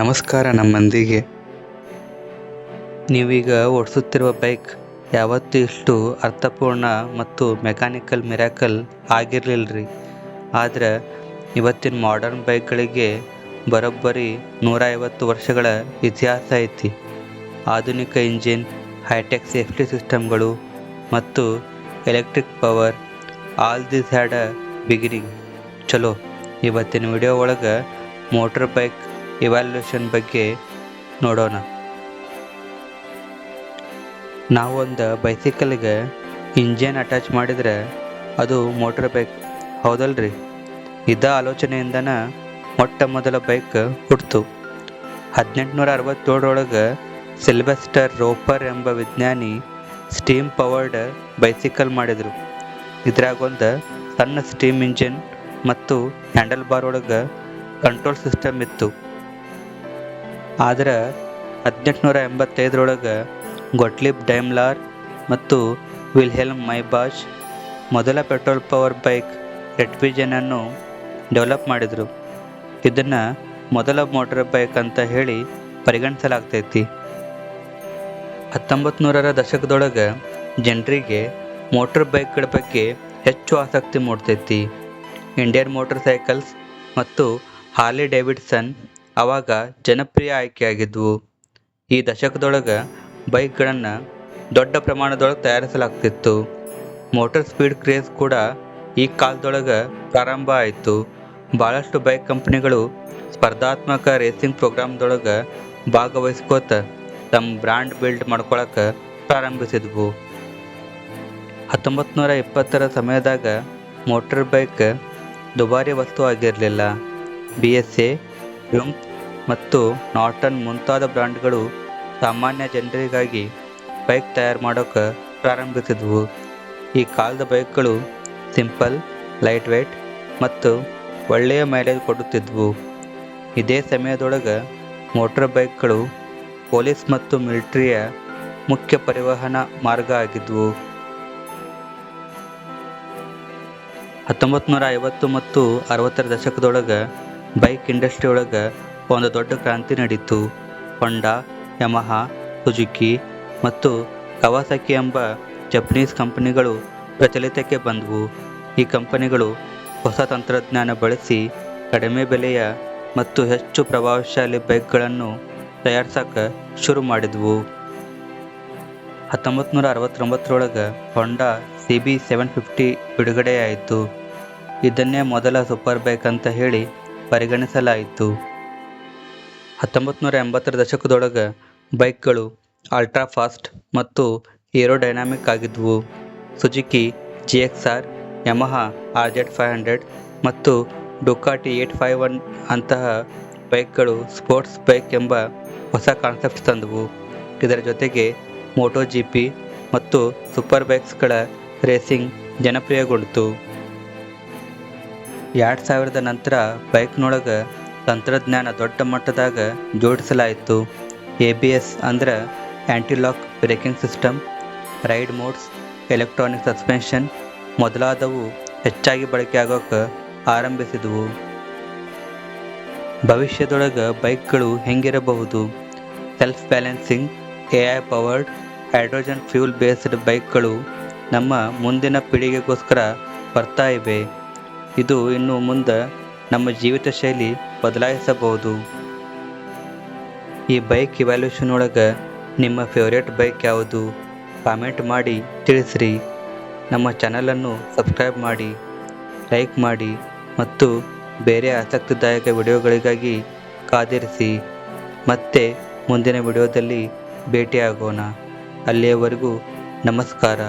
ನಮಸ್ಕಾರ ನಮ್ಮಂದಿಗೆ. ನೀವೀಗ ಓಡಿಸುತ್ತಿರುವ ಬೈಕ್ ಯಾವತ್ತೂ ಇಷ್ಟು ಅರ್ಥಪೂರ್ಣ ಮತ್ತು ಮೆಕ್ಯಾನಿಕಲ್ ಮಿರಾಕಲ್ ಆಗಿರಲಿಲ್ಲ ರೀ ಆದರೆ ಇವತ್ತಿನ ಮಾಡರ್ನ್ ಬೈಕ್ಗಳಿಗೆ ಬರೋಬ್ಬರಿ ನೂರ ಐವತ್ತು ವರ್ಷಗಳ ಇತಿಹಾಸ ಐತಿ. ಆಧುನಿಕ ಇಂಜಿನ್, ಹೈಟೆಕ್ ಸೇಫ್ಟಿ ಸಿಸ್ಟಮ್ಗಳು ಮತ್ತು electric power, all this had a beginning. ಚಲೋ, ಇವತ್ತಿನ ವಿಡಿಯೋ ಒಳಗೆ ಮೋಟ್ರ್ ಬೈಕ್ ಇವ್ಯಾಲ್ಯೂಷನ್ ಬಗ್ಗೆ ನೋಡೋಣ. ನಾವೊಂದು ಬೈಸಿಕಲ್ಗೆ ಇಂಜಿನ್ ಅಟ್ಯಾಚ್ ಮಾಡಿದರೆ ಅದು ಮೋಟ್ರ್ ಬೈಕ್ ಹೌದಲ್ರಿ? ಇದ್ದ ಆಲೋಚನೆಯಿಂದನ ಮೊಟ್ಟ ಮೊದಲ ಬೈಕ್ ಹುಟ್ಟಿತು ಹದಿನೆಂಟುನೂರ ಅರವತ್ತೇಳರೊಳಗೆ ಸಿಲ್ವೆಸ್ಟರ್ ರೋಪರ್ ಎಂಬ ವಿಜ್ಞಾನಿ ಸ್ಟೀಮ್ ಪವರ್ಡ್ ಬೈಸಿಕಲ್ ಮಾಡಿದರು. ಇದ್ರಾಗೊಂದು ಸಣ್ಣ ಸ್ಟೀಮ್ ಇಂಜಿನ್ ಮತ್ತು ಹ್ಯಾಂಡಲ್ ಬಾರ್ ಒಳಗೆ ಕಂಟ್ರೋಲ್ ಸಿಸ್ಟಮ್ ಇತ್ತು. ಆದ್ರೆ ಹದಿನೆಂಟುನೂರ ಎಂಬತ್ತೈದರೊಳಗೆ ಗೊಟ್ಲಿಪ್ ಡೈಮ್ಲಾರ್ ಮತ್ತು ವಿಲ್ಹೆಲ್ಮ್ ಮೈಬಾಜ್ ಮೊದಲ ಪೆಟ್ರೋಲ್ ಪವರ್ ಬೈಕ್ ರೆಟ್ವಿಜನನ್ನು ಡೆವಲಪ್ ಮಾಡಿದರು. ಇದನ್ನು ಮೊದಲ ಮೋಟರ್ ಬೈಕ್ ಅಂತ ಹೇಳಿ ಪರಿಗಣಿಸಲಾಗ್ತೈತಿ. ಹತ್ತೊಂಬತ್ತು ನೂರರ ದಶಕದೊಳಗೆ ಜನರಿಗೆ ಮೋಟರ್ ಬೈಕ್ಗಳ ಬಗ್ಗೆ ಹೆಚ್ಚು ಆಸಕ್ತಿ ಮೂಡ್ತೈತಿ. ಇಂಡಿಯನ್ ಮೋಟರ್ ಸೈಕಲ್ಸ್ ಮತ್ತು ಹಾರ್ಲಿ ಡೇವಿಡ್ಸನ್ ಅವಾಗ ಜನಪ್ರಿಯ ಆಯ್ಕೆಯಾಗಿದ್ದವು ಈ ದಶಕದೊಳಗೆ ಬೈಕ್ಗಳನ್ನು ದೊಡ್ಡ ಪ್ರಮಾಣದೊಳಗೆ ತಯಾರಿಸಲಾಗ್ತಿತ್ತು. ಮೋಟರ್ ಸ್ಪೀಡ್ ಕ್ರೇಜ್ ಕೂಡ ಈ ಕಾಲದೊಳಗೆ ಪ್ರಾರಂಭ ಆಯಿತು. ಭಾಳಷ್ಟು ಬೈಕ್ ಕಂಪ್ನಿಗಳು ಸ್ಪರ್ಧಾತ್ಮಕ ರೇಸಿಂಗ್ ಪ್ರೋಗ್ರಾಮ್ದೊಳಗೆ ಭಾಗವಹಿಸ್ಕೋತ ತಮ್ಮ ಬ್ರ್ಯಾಂಡ್ ಬಿಲ್ಡ್ ಮಾಡ್ಕೊಳಕ್ಕೆ ಪ್ರಾರಂಭಿಸಿದ್ವು. ಹತ್ತೊಂಬತ್ತು ನೂರ ಇಪ್ಪತ್ತರ ಸಮಯದಾಗ ಮೋಟರ್ ಬೈಕ್ ದುಬಾರಿ ವಸ್ತು ಆಗಿರಲಿಲ್ಲ. ಬಿ ಎಸ್ ಎ ಯುಂಗ್ ಮತ್ತು ನಾರ್ಟನ್ ಮುಂತಾದ ಬ್ರ್ಯಾಂಡ್ಗಳು ಸಾಮಾನ್ಯ ಜನರಿಗಾಗಿ ಬೈಕ್ ತಯಾರು ಮಾಡೋಕೆ ಪ್ರಾರಂಭಿಸಿದವು. ಈ ಕಾಲದ ಬೈಕ್ಗಳು ಸಿಂಪಲ್ ಲೈಟ್ ವೇಟ್ ಮತ್ತು ಒಳ್ಳೆಯ ಮೈಲೇಜ್ ಕೊಡುತ್ತಿದ್ವು. ಇದೇ ಸಮಯದೊಳಗೆ ಮೋಟರ್ ಬೈಕ್ಗಳು ಪೊಲೀಸ್ ಮತ್ತು ಮಿಲಿಟ್ರಿಯ ಮುಖ್ಯ ಪರಿವಹನ ಮಾರ್ಗ ಆಗಿದ್ವು. ಹತ್ತೊಂಬತ್ತು ನೂರ ಐವತ್ತು ಮತ್ತು ಅರವತ್ತರ ದಶಕದೊಳಗೆ ಬೈಕ್ ಇಂಡಸ್ಟ್ರಿ ಒಳಗೆ ಒಂದು ದೊಡ್ಡ ಕ್ರಾಂತಿ ನಡೀತು. ಹೊಂಡಾ, ಯಮಹಾ, ಸುಜುಕಿ ಮತ್ತು ಕವಾಸಕಿ ಎಂಬ ಜಪನೀಸ್ ಕಂಪನಿಗಳು ಪ್ರಚಲಿತಕ್ಕೆ ಬಂದವು. ಈ ಕಂಪನಿಗಳು ಹೊಸ ತಂತ್ರಜ್ಞಾನ ಬಳಸಿ ಕಡಿಮೆ ಬೆಲೆಯ ಮತ್ತು ಹೆಚ್ಚು ಪ್ರಭಾವಶಾಲಿ ಬೈಕ್ಗಳನ್ನು ತಯಾರಿಸಕ್ಕೆ ಶುರು ಮಾಡಿದ್ವು. ಹತ್ತೊಂಬತ್ತು ನೂರ ಅರವತ್ತೊಂಬತ್ತರೊಳಗೆ Honda C B seven fifty ಬಿಡುಗಡೆಯಾಯಿತು. ಇದನ್ನೇ ಮೊದಲ ಸೂಪರ್ ಬೈಕ್ ಅಂತ ಹೇಳಿ ಪರಿಗಣಿಸಲಾಯಿತು. ಹತ್ತೊಂಬತ್ತು ನೂರ ಎಂಬತ್ತರ ದಶಕದೊಳಗೆ ಬೈಕ್ಗಳು ಅಲ್ಟ್ರಾ ಫಾಸ್ಟ್ ಮತ್ತು ಏರೋಡೈನಾಮಿಕ್ ಆಗಿದ್ವು. Suzuki G X R Yamaha R Z five hundred ಮತ್ತು ಡುಕಾಟಿ ಏಟ್ ಫೈವ್ ಒನ್ ಅಂತಹ ಬೈಕ್ಗಳು ಸ್ಪೋರ್ಟ್ಸ್ ಬೈಕ್ ಎಂಬ ಹೊಸ ಕಾನ್ಸೆಪ್ಟ್ ತಂದವು. ಇದರ ಜೊತೆಗೆ ಮೋಟೋ ಜಿ ಪಿ ಮತ್ತು ಸೂಪರ್ ಬೈಕ್ಸ್ಗಳ ರೇಸಿಂಗ್ ಜನಪ್ರಿಯಗೊಂಡಿತು ಎರಡು ಸಾವಿರದ ನಂತರ ಬೈಕ್ನೊಳಗೆ ತಂತ್ರಜ್ಞಾನ ದೊಡ್ಡ ಮಟ್ಟದಾಗ ಜೋಡಿಸಲಾಯಿತು. ಎ ಬಿ ಎಸ್ ಅಂದ್ರೆ antilock braking system ride modes electronic suspension ಮೊದಲಾದವು ಹೆಚ್ಚಾಗಿ ಬಳಕೆ ಆಗೋಕೆ ಆರಂಭಿಸಿದವು. ಭವಿಷ್ಯದೊಳಗೆ ಬೈಕ್ಗಳು ಹೆಂಗಿರಬಹುದು? Self balancing A I powered hydrogen fuel based ಬೈಕ್ಗಳು ನಮ್ಮ ಮುಂದಿನ ಪೀಳಿಗೆಗೋಸ್ಕರ ಬರ್ತಾ ಇವೆ. ಇದು ಇನ್ನು ಮುಂದೆ ನಮ್ಮ ಜೀವಿತ ಶೈಲಿ ಬದಲಾಯಿಸಬಹುದು. ಈ ಬೈಕ್ ಇವ್ಯಾಲ್ಯೂಷನ್ ಒಳಗೆ ನಿಮ್ಮ ಫೇವ್ರೇಟ್ ಬೈಕ್ ಯಾವುದು? ಕಾಮೆಂಟ್ ಮಾಡಿ, ತಿಳಿಸ್ರಿ. ನಮ್ಮ ಚಾನಲನ್ನು ಸಬ್ಸ್ಕ್ರೈಬ್ ಮಾಡಿ ಲೈಕ್ ಮಾಡಿ, ಮತ್ತು ಬೇರೆ ಆಸಕ್ತಿದಾಯಕ ವಿಡಿಯೋಗಳಿಗಾಗಿ ಕಾದಿರಿಸಿ. ಮತ್ತೆ ಮುಂದಿನ ವಿಡಿಯೋದಲ್ಲಿ ಭೇಟಿಯಾಗೋಣ. ಅಲ್ಲಿಯವರೆಗೂ ನಮಸ್ಕಾರ.